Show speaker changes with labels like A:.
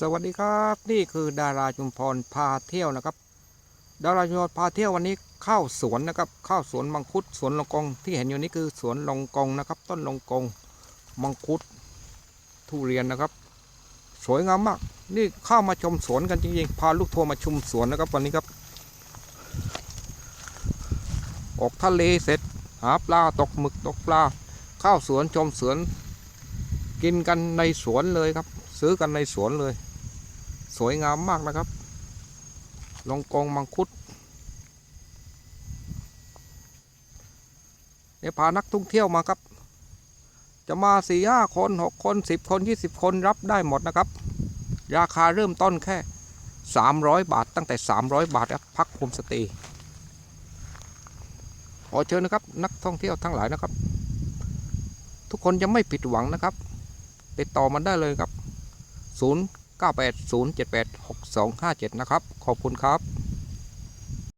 A: สวัสดีครับนี่คือดาราชุมพรพาเที่ยวนะครับ ดาราชุมพรพาเที่ยววันนี้เข้าสวนนะครับเข้าสวนมังคุดสวนลงกองที่เห็นอยู่นี้คือสวนลงกองนะครับ ต้นลงกองมังคุดทุเรียนนะครับ สวยงามมากนี่เข้ามาชมสวนกันจริงๆพาลูกทัวร์มาชมสวนนะครับวันนี้ครับ ออกทะเลเสร็จหาปลาตกหมึกตกปลาเข้าสวนชมสวน กินกันในสวนเลยครับ ซื้อกันในสวนเลย สวยงามมากนะครับลองกองมังคุดเนี่ยพานักท่องเที่ยวมาครับ จะมาสี่ห้าคนหกคนสิบคนยี่สิบคนรับได้หมดนะครับ ราคาเริ่มต้นแค่สามร้อยบาทตั้งแต่สามร้อยบาทครับพักโฮมสเตย์ขอเชิญนะครับ นักท่องเที่ยวทั้งหลายนะครับ ทุกคนจะไม่ผิดหวังนะครับ ติดต่อมันได้เลยครับ0 9 8 980786257 นะครับ ขอบคุณครับ